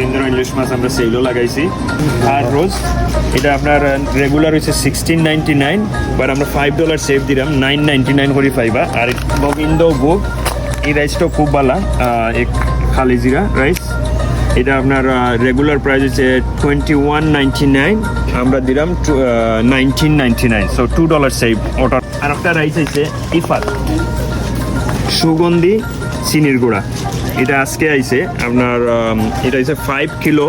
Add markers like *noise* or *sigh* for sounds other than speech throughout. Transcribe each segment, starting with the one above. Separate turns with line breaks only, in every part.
তিন ধরনের ইলিশ মাছ আমরা সেইলও লাগাইছি। আর রোজ, এটা আপনার রেগুলার হয়েছে সিক্সটিন নাইনটি নাইন বাট আমরা ফাইভ ডলার সেভ দিলাম নাইন নাইনটি নাইন করে পাইবা। আর গোবিন্দ ভোগ এই রাইসটাও খুব ভালো এক খালি জিরা রাইস এটা আপনার রেগুলার প্রাইস হচ্ছে টোয়েন্টি ওয়ান নাইনটি নাইন আমরা দিলাম nineteen ninety nine so two dollar save ওটা আর একটা রাইস আছে ইফাত। সুগন্ধি চিনির গুঁড়া। এটা আজকে আইছে আপনার এটা হচ্ছে ফাইভ কিলো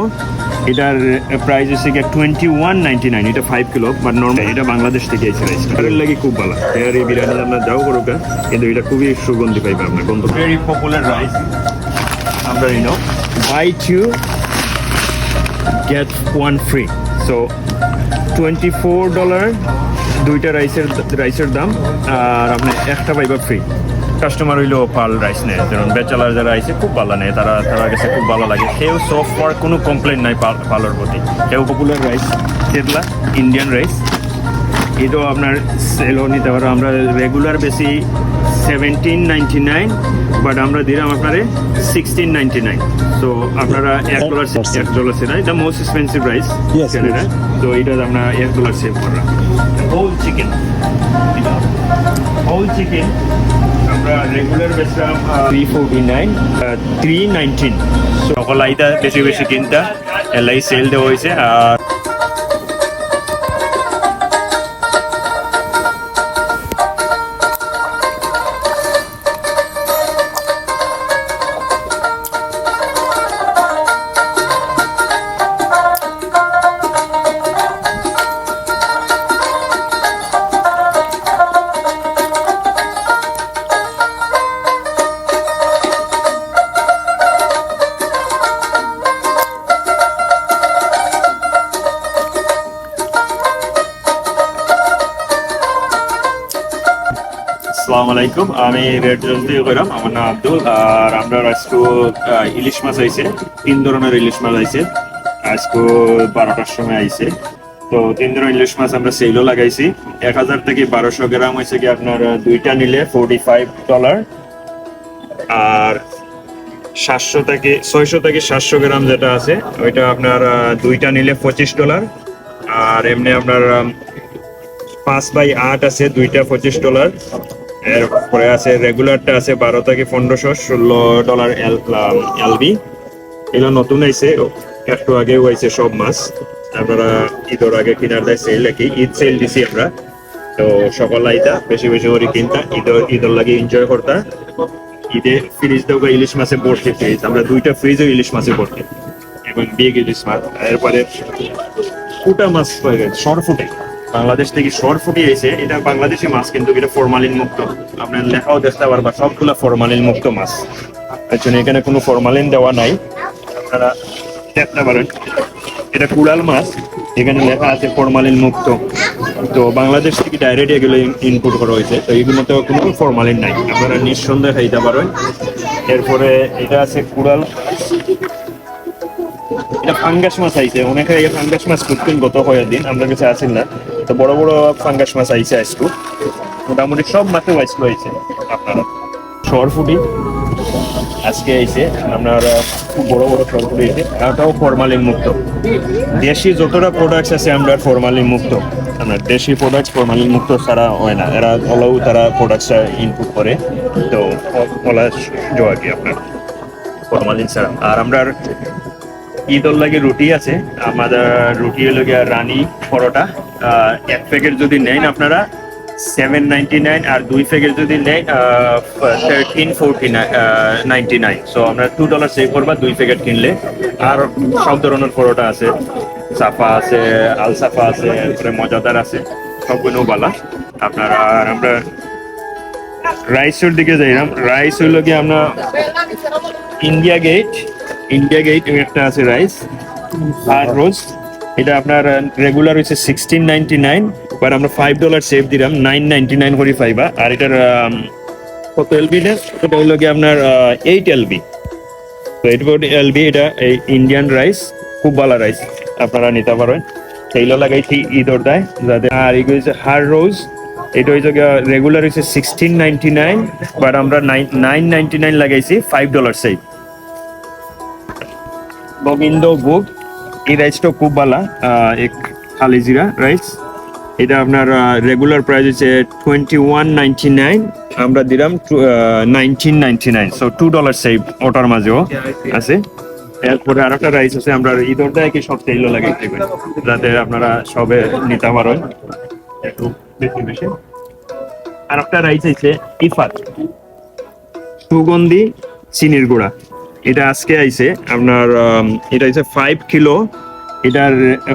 এটার প্রাইস হচ্ছে গিয়ে টোয়েন্টি ওয়ান নাইনটি নাইন এটা ফাইভ কিলো বাট নর্মাল এটা বাংলাদেশ থেকে আইছে রাইস এর লাগে খুব ভালো। এর এই বিরিয়ানি আপনার যাও করুক কিন্তু এটা খুবই সুগন্ধি পাইবে আপনার গন্ধ ভেরি পপুলার রাইস আমরা ইনো buy two get one free so twenty four dollar দুইটা রাইসের রাইসের দাম আর আপনার একটা পাইবা ফ্রি কাস্টমার হইল পাল রাইস নেয়। যেমন বেচালার যারা আইসে খুব ভালো নেয়। তারা তারা কাছে খুব ভালো লাগে। কেউ সফট হওয়ার কোনো কমপ্লেন নাই পাল পালোর প্রতি। কেউ পপুলার রাইস কেতলা ইন্ডিয়ান রাইস এটাও আপনার সেলও নিতে পারো। আমরা রেগুলার বেশি সেভেন্টিন নাইনটি নাইন বাট আমরা দিলাম আপনারে সিক্সটিন নাইনটি নাইন তো আপনারা এক ডলার এক ডলার সেটা এটা মোস্ট এক্সপেন্সিভ রাইস ক্যানাডা তো এটা আমরা এক ডলার সেভ করলাম। হোল চিকেন হোল চিকেন আমরা regular বেচলাম three forty nine three nineteen সকল আইটা বেশি বেশি কিনতা, এলাই সেল দেওয়া হয়েছে আর আলাইকুম। আমি রেড জোন দিয়ে কইরাম, আমার নাম আব্দুল। আর আমরা আজকে ইলিশ মাছ আইছে, তিন ধরনের ইলিশ মাছ আইছে। আজকে বারোটার সময় আইছে। তো তিন ধরনের ইলিশ মাছ আমরা সেলও লাগাইছি। এক হাজার থেকে বারোশো গ্রাম হয়েছে কি আপনার দুইটা নিলে ফোরটি ফাইভ ডলার আর সাতশো থেকে, ছয়শো থেকে সাতশো গ্রাম যেটা আছে, ওইটা আপনার দুইটা নিলে পঁচিশ ডলার আর এমনি আপনার পাঁচ বাই আট আছে, দুইটা পঁচিশ ডলার এরপরে আছে রেগুলারটা আছে বারো থেকে পনেরোশো, ষোলো ডলার এলবি। এগুলো নতুন আইছে একটু আগেও আইছে সব মাছ। আপনারা ঈদের আগে কিনার দেয় সেল নাকি ঈদ সেল দিছি আমরা। তো সকল আইতা, বেশি বেশি করে কিনতা ঈদের ঈদের লাগে এনজয় করতা। ঈদে ফ্রিজ দেওয়া ইলিশ মাছে ভর্তি ফ্রিজ আমরা দুইটা ফ্রিজও ইলিশ মাছে ভর্তি এবং বিগ ইলিশ মাছ। এরপরে ফুটা মাছ গেছে সরফুটে। বাংলাদেশ থেকে সর ফুটিয়ে এসে এটা বাংলাদেশি মাছ, কিন্তু এটা ফরমালিন মুক্ত। আপনার লেখাও দেখতে পারবা সবগুলা ফরমালিন মুক্ত মাছ। এর জন্য এখানে কোনো ফরমালিন দেওয়া নাই। আপনারা দেখতে পারেন। এটা কুড়াল মাছ, এখানে লেখা আছে ফরমালিন মুক্ত। তো বাংলাদেশ থেকে ডাইরেক্ট এগুলো ইনপুট করা হয়েছে। তো এগুলোতে কোনো ফরমালিন নাই। আপনারা নিঃসন্দেহে খাইতে পারেন। এরপরে এটা আছে কুড়াল এটা ফাঙ্গাস মাছ আইছে। অনেকে ফাঙ্গাস মাছ খুঁজতেন গত কয়েক দিন আমরা কাছে আসেন না। তো বড় বড় ফাঙ্গাস মাছ আইছে আজকু। মোটামুটি সব মাছেও আজকু আইছে। আপনারা সরফুটি আজকে আইছে, আপনার খুব বড় বড় সরফুটি আইছে। এটাও ফরমালিন মুক্ত। দেশি যতটা প্রোডাক্টস আছে, আমরা ফরমালিন মুক্ত। আপনার দেশি প্রোডাক্টস ফরমালিন মুক্ত ছাড়া হয় না। এরা অলও তারা প্রোডাক্টসটা ইনপুট করে। তো ওলা জোয়া কি আপনার? ফরমালিন ছাড়া। আর আমরা ঈদর লাগে রুটি আছে। আমাদের রুটি হলো গিয়া রানী পরোটা। এক প্যাকেট যদি নেন আপনারা সেভেন নাইনটি নাইন আর দুই প্যাকেট যদি নেন thirteen forty ninety nine so আমরা টু ডলার সেভ করবা, দুই প্যাকেট কিনলে। আর সব ধরনের পরোটা আছে। সাফা আছে আল সাফা আছে, তারপরে মজাদার আছে। সবগুলো বালা। আপনারা, আর আমরা রাইসের দিকে যাইলাম। রাইস হইল গিয়ে আমরা ইন্ডিয়া গেট। ইন্ডিয়া গেট একটা আছে রাইস আর রোজ এটা আপনার রেগুলার হচ্ছে সিক্সটিন নাইনটি নাইন বাট আমরা ফাইভ ডলার সেভ দিলাম নাইন নাইনটি নাইন করে পাইবা আর এটার কত এলবি এটা হলো কি আপনার এইট এলবি তো এইট এলবি এটা এই ইন্ডিয়ান রাইস খুব ভালো রাইস আপনারা নিতে পারেন। সেইগুলো লাগাইছি ঈদর দেয়। যাতে আর এগুলো হচ্ছে হার রোজ এটা হচ্ছে রেগুলার হচ্ছে সিক্সটিন নাইনটি নাইন বাট আমরা নাইন নাইন নাইনটি নাইন লাগাইছি five dollar save Gobindo Bhog এই রাইসটা খুব ভালো এক খালি জিরা রাইস এটা আপনার রেগুলার প্রাইস হচ্ছে টোয়েন্টি ওয়ান নাইনটি নাইন আমরা দিলাম nineteen ninety nine so two dollar save ওটার মাঝেও আছে। এরপরে আর একটা রাইস আছে আমরা ঈদরটা কি সব তেল লাগে যাতে আপনারা সবে নিতে পারেন। একটু বেশি বেশি। আর একটা রাইস আছে ইফাত। সুগন্ধি চিনির গুঁড়া। এটা আজকে আইছে আপনার এটা হচ্ছে ফাইভ কিলো এটার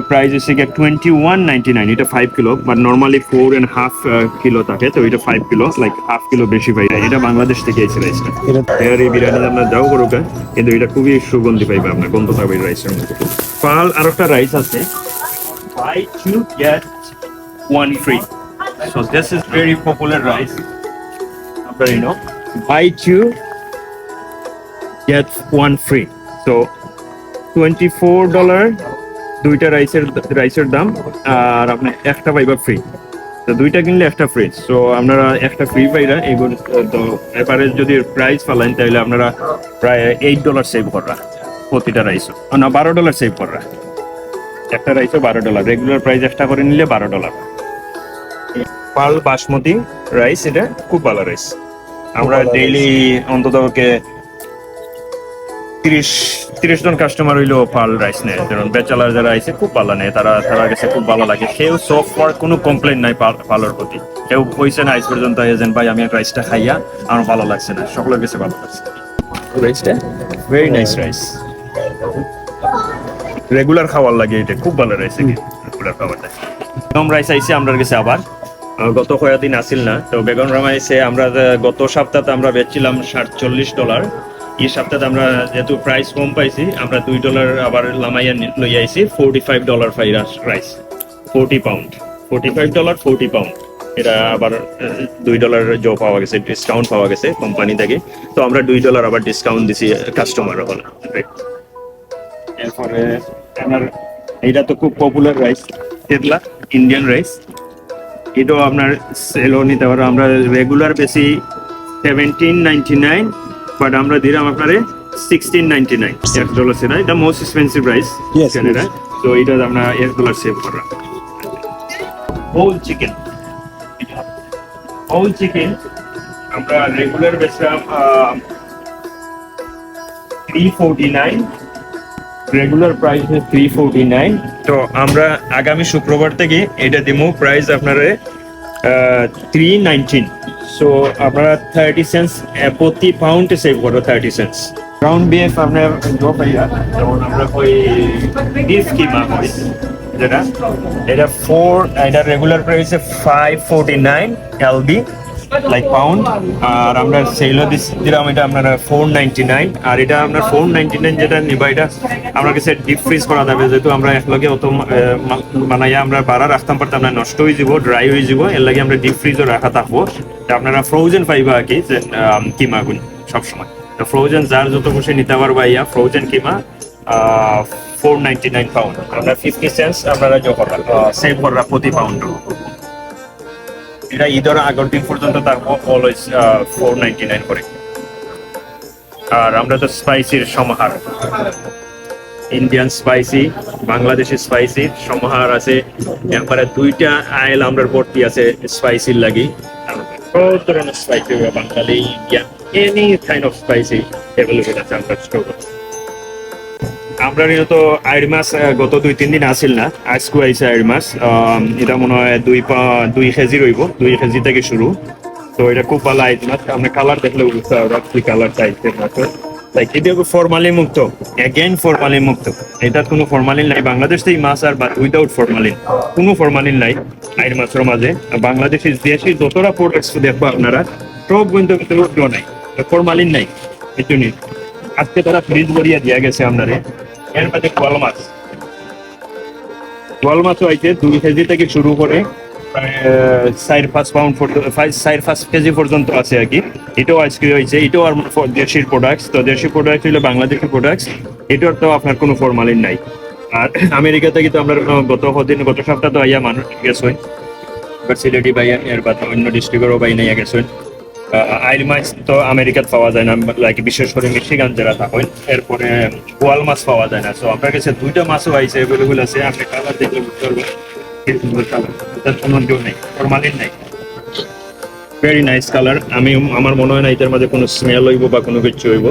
প্রাইস হচ্ছে গিয়ে টোয়েন্টি ওয়ান নাইনটি নাইন এটা five kilo but normally four and half kilo থাকে তো এটা five kilo like half kilo বেশি পাই। এটা বাংলাদেশ থেকে আইছে রাইসটা এর এই বিরিয়ানি আপনার যাও করুক কিন্তু এটা খুবই সুগন্ধি পাইবে আপনার গন্ধ থাকবে রাইসের মধ্যে। পাল আর একটা রাইস আছে। Buy two get one free so this is very popular rice আপনার you know buy two get one free. So twenty four dollar দুইটা রাইসের রাইসের দাম আর আপনি একটা পাইবা ফ্রি তো দুইটা কিনলে একটা ফ্রি সো আপনারা একটা ফ্রি পাইরা এগুলো তো এবারে যদি প্রাইস ফালাইন তাহলে আপনারা প্রায় এইট ডলার সেভ কররা প্রতিটা রাইসও না বারো ডলার সেভ কররা। একটা রাইসও বারো ডলার রেগুলার প্রাইস একটা করে নিলে বারো ডলার পাল বাসমতি রাইস এটা খুব ভালো রাইস আমরা ডেইলি অন্তত তিরিশ তিরিশ জন কাস্টমার হইলেও পাল রাইস নেয়। যেমন যারা আইছে খুব ভালো নেয়। তারা তারা কাছে খুব ভালো লাগে। কেউ সফ ফর কোনো কমপ্লেন নাই পালোর প্রতি। কেউ কইছে না পর্যন্ত এজেন্ট ভাই আমি রাইসটা খাইয়া আমার ভালো লাগছে না। সকলের কাছে ভালো লাগছে। রাইসটা ভেরি নাইস রাইস রেগুলার খাওয়ার লাগে এটা। খুব ভালো রাইস রেগুলার খাবারটা বেগম রাইস আইছে আমরা কাছে আবার। গত কয়েকদিন আসিল না। তো বেগম রাম আমরা গত সপ্তাহে আমরা বেচছিলাম সাতচল্লিশ ডলার এই সপ্তাহে আমরা যেহেতু প্রাইস কম পাইছি আমরা দুই ডলার আবার লামাইয়া লই আইছি ফোরটি ফাইভ ডলার পাই rice forty pound forty five dollar forty pound এটা আবার দুই ডলার জো পাওয়া গেছে ডিসকাউন্ট পাওয়া গেছে কোম্পানি থেকে। তো আমরা দুই ডলার আবার ডিসকাউন্ট দিছি কাস্টমার হল এরপরে আমার এইটা তো খুব পপুলার রাইস কেটলা ইন্ডিয়ান রাইস এটাও আপনার সেলও নিতে পারো। আমরা রেগুলার বেশি সেভেন্টিন নাইনটি নাইন বাট আমরা দিলাম আপনারে সিক্সটিন নাইনটি নাইন এক ডলার সেটা এটা মোস্ট এক্সপেন্সিভ রাইস ক্যানাডা তো এটা আমরা এক ডলার সেভ করা হোল চিকেন হোল চিকেন আমরা regular বেচলাম three forty nine regular price three forty nine তো আমরা আগামী শুক্রবার থেকে এটা দিব প্রাইস আপনার থ্রি নাইনটিন সো আপনারা থার্টি সেন্স প্রতি পাউন্ডে সেভ করো থার্টি সেন্স ব্রাউন বিএফ আপনার দো পাইয়া যেমন আমরা ওই বিফ কিমা করি, যেটা, এটা ফোর এটা regular price five forty nine LB like pound আর আমরা সেলও দিলাম এটা আপনার ফোর নাইনটি নাইন আর এটা আপনার ফোর নাইনটি নাইন যেটা নিবা এটা আমরা কাছে ডিপ ফ্রিজ করা যাবে যেহেতু আমরা একলগে অত আহ, মা- বানাইয়া আমরা বাড়া রাখতাম পারতাম না নষ্ট হয়ে যাব ড্রাই হয়ে যাব এর লাগে আমরা ডিপ ফ্রিজও রাখা থাকব। আপনারা ফ্রোজেন পাইবা আর কি যে আম, কিমা গুণ সবসময়। তো ফ্রোজেন যার যত খুশি নিতে পারবা yeah frozen keema four ninety nine pound আমরা ফিফটি সেন্স আপনারা যোগ করা সেভ করা প্রতি পাউন্ড এটা ঈদের আগের দিন পর্যন্ত তার অলওয়েজ ফোর নাইনটি নাইন করে আর আমরা তো স্পাইসির সমাহার ইন্ডিয়ান স্পাইসি বাংলাদেশি স্পাইসি সমাহার আছে। একবারে দুইটা আইল আমরা ভর্তি আছে স্পাইসির লাগি। ধরনের spicy Bangali Indian any kind of spicy available আছে, আমরা স্টোর আমরা নিয়ত আইড মাছ গত দুই, তিন দিন আসিল না। আজকু আইসে আইড মাছ এটা মনে হয় দুই পা- দুই কেজি রইব। দুই কেজি থেকে শুরু। তো এটা খুব ভালো আইড মাছ। আমরা কালার দেখলে বুঝতে পারব কি কালার টাইপের মাছ লাইক এটা ফরমালিন মুক্ত। এগেইন ফরমালিন মুক্ত। এটা কোনো ফরমালিন নাই। বাংলাদেশ থেকে মাছ আর উইদাউট ফরমালিন কোনো ফরমালিন নাই আইড মাছের মাঝে। বাংলাদেশের দেশি যতটা প্রোডাক্টস দেখব আপনারা, সব কিন্তু কিন্তু নাই। ফরমালিন নাই। নেই আজকে তারা ফ্রিজ ভরিয়া দিয়া গেছে আপনারে এর মধ্যে কোয়াল মাছ। মাছও আইছে, দুই কেজি থেকে শুরু করে প্রায় পাঁচ পাউন্ড পাঁচ কেজি পর্যন্ত আছে আর কি। এটাও হয়েছে এটাও আর দেশির তো দেশি প্রোডাক্ট হলো বাংলাদেশি প্রোডাক্টস এটার তো আপনার কোনো ফরমালিন নাই। আর আমেরিকা থেকে তো আমরা গত গত সপ্তাহ তো আইয়া মানুষ গেছে। সিলেটি বাইয়া এর বা অন্য ডিস্ট্রিক্টেরও বাই নিয়ে আইল মাছ তো আমেরিকাত পাওয়া যায় না লাইক বিশেষ করে মিশিগান যারা থাকেন, এরপরে বোয়াল মাছ পাওয়া যায় না। সো আপনার কাছে দুইটা মাছও আইছে অ্যাভেলেবল আছে, আপনি কালার দেখলে বুঝতে পারবেন আমার মনে হয় না এটার বা কোনো কিছু হইব।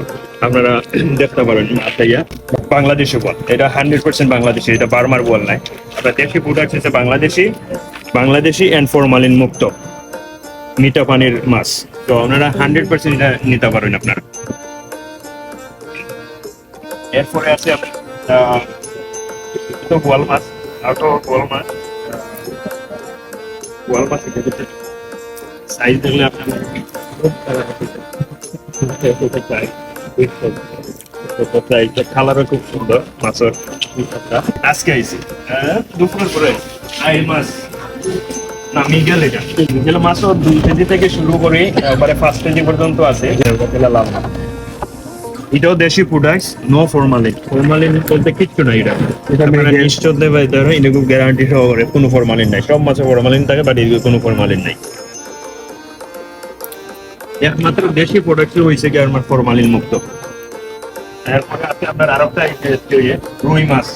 আপনারা *clears throat* দেখতে পারেন আতাইয়া বাংলাদেশি বল এটা হান্ড্রেড পার্সেন্ট বাংলাদেশি, এটা বার্মার বল নাই। বাংলাদেশি ফরমালিন মুক্ত। মিঠা পানির মাছ। তো আপনারা হান্ড্রেড পার্সেন্ট নিতে পারেন আপনারা। এরপরে আছে তো মাছ আউটো বোয়াল মাছ। বোয়াল মাছ সাইজ দেখলে আপনার কালারও খুব সুন্দর মাছের। আজকে হ্যাঁ, দুপুরের পরে আই মাছ। মিগেল এটা। মিগেল মাছও দুই কেজি থেকে শুরু করে একবারে পাঁচ কেজি পর্যন্ত আছে। লাভ এটাও দেশি প্রোডাক্টস নো ফরমালিন ফরমালিন বলতে কিচ্ছু নাই এটা। এটা নিশ্চয় দেবে এটা এটা খুব গ্যারান্টি সহকারে কোনো ফরমালিন নাই। সব মাছে ফরমালিন থাকে বাট এদিকে কোনো ফরমালিন নাই। একমাত্র দেশি প্রোডাক্ট হয়েছে কি আমার ফরমালিন মুক্ত। এরপরে আছে আপনার আরেকটা রুই মাছ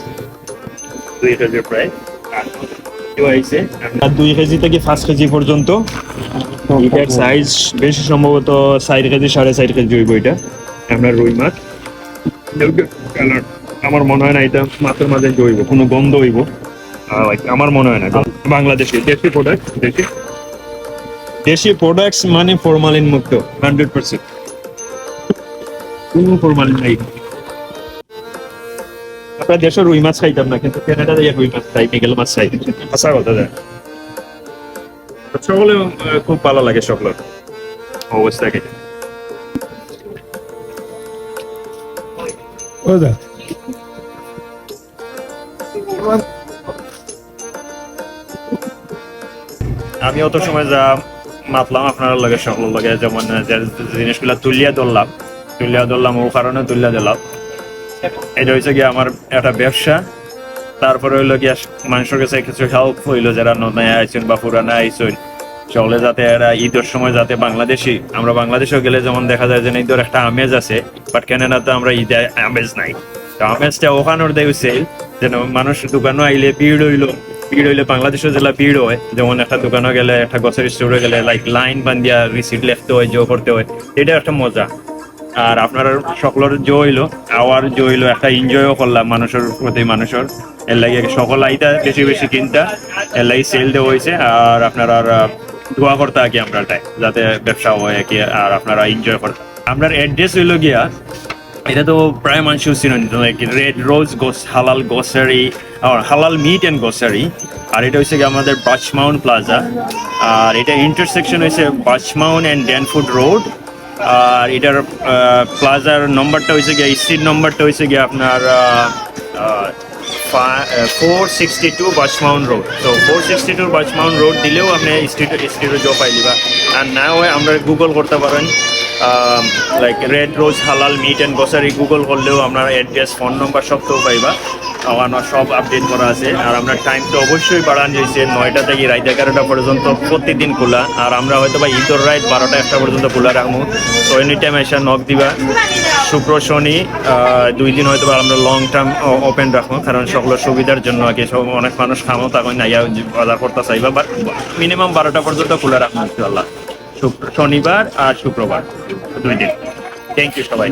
দুই কেজি প্রায়। দুই কেজি থেকে পাঁচ কেজি পর্যন্ত। এটার সাইজ বেশি সম্ভবত চার কেজি, সাড়ে চার কেজি হইব এটা। রুই মাছ। আমার মনে হয় না এটা মাছের মাঝে জৈব কোনো গন্ধ হইব। আমার মনে হয় না। বাংলাদেশি, দেশি প্রোডাক্ট দেশি। দেশি প্রোডাক্টস মানে ফরমালিন মুক্ত হান্ড্রেড পার্সেন্ট কোনো ফরমালিন নাই। আপনার দেশের রুই মাছ খাইতাম না কিন্তু কানাডাতে রুই মাছ খাই মিগেল মাছ খাই। আশা কথা যায় সকলে খুব ভালো লাগে সকলের। অবস্থা কি
Oda.
আমি অত সময় যা মাতলাম আপনার লগে সকল লগে যেমন জিনিসগুলা তুলিয়া ধরলাম তুলিয়া ধরলাম ও কারণে তুলিয়া দিলাম এটা হয়েছে গিয়ে আমার একটা ব্যবসা। তারপরে হইল গিয়া মানুষের কাছে কিছু হেল্প হইল, যারা নতুন আইছেন বা পুরানা আইছেন। সকলে যাতে এরা ঈদের সময় যাতে বাংলাদেশি, আমরা বাংলাদেশেও গেলে যেমন দেখা যায় যে ঈদের একটা আমেজ আছে বাট কেনাডাতে আমরা ঈদে আমেজ নাই। তো আমেজটা ওখানোর দেয় যেন মানুষ দোকানও আইলে ভিড় হইল, ভিড় হইলে বাংলাদেশে জেলা ভিড় হয়। যেমন একটা দোকানে গেলে, একটা গ্রসারি স্টোরে গেলে লাইক লাইন বান্ধিয়া রিসিট লিখতে হয় জো করতে হয়, এটা একটা মজা। আর আপনার সকলের জো হইল আওয়ার জো হইল, একটা এনজয়ও করলাম মানুষের প্রতি, মানুষের। এর লাগে সকল আইতা বেশি বেশি কিনতা, এর লাগে সেল দেওয়া হয়েছে আর আপনার আর দোয়া করতে কি আমরা তাই, যাতে ব্যবসা হয় আর কি, আর আপনারা এনজয় করতে আপনার অ্যাড্রেস হইল গিয়া, এটা তো প্রায় মানুষ চিনেন রেড রোজ গোস হালাল গোসারি হালাল মিট অ্যান্ড গোসারি আর এটা হচ্ছে আমাদের বাচমাউন্ট প্লাজা আর এটা ইন্টারসেকশন হয়েছে বাচমাউন্ট অ্যান্ড ড্যানফুড রোড আর এটার প্লাজার নম্বরটা হয়েছে গিয়ে স্ট্রিট নম্বরটা হয়েছে গিয়ে আপনার ফোর সিক্সটি টু বাচমাউন রোড তো ফোর সিক্সটি টু বাচমাউন্ট রোড দিলেও আপনি স্ট্রিট স্ট্রিটে জব পাইলিবা আর না হয় আমরা গুগল করতে পারেন লাইক রেড রোজ হালাল মিট অ্যান্ড গ্রসারি গুগল করলেও আপনার অ্যাড্রেস ফোন নম্বর সব তো পাইবা। আমার সব আপডেট করা আছে। আর আমরা টাইমটা অবশ্যই বাড়ান যাইছে, নয়টা থেকে রাত এগারোটা পর্যন্ত প্রতিদিন খোলা। আর আমরা হয়তো বা ঈদর রাত বারোটা, একটা পর্যন্ত খোলা রাখব। তো এনি টাইম এসে নক দিবা। শুক্র, শনি দুই দিন হয়তো আমরা লং টার্ম ওপেন রাখব। কারণ সকলের সুবিধার জন্য আগে সব অনেক মানুষ খামো, তখন নাইয়া বাজার করতে চাইবা। বাট মিনিমাম বারোটা পর্যন্ত খোলা রাখব শুক্র শনিবার আর শুক্রবার দুই দিন। থ্যাংক ইউ সবাই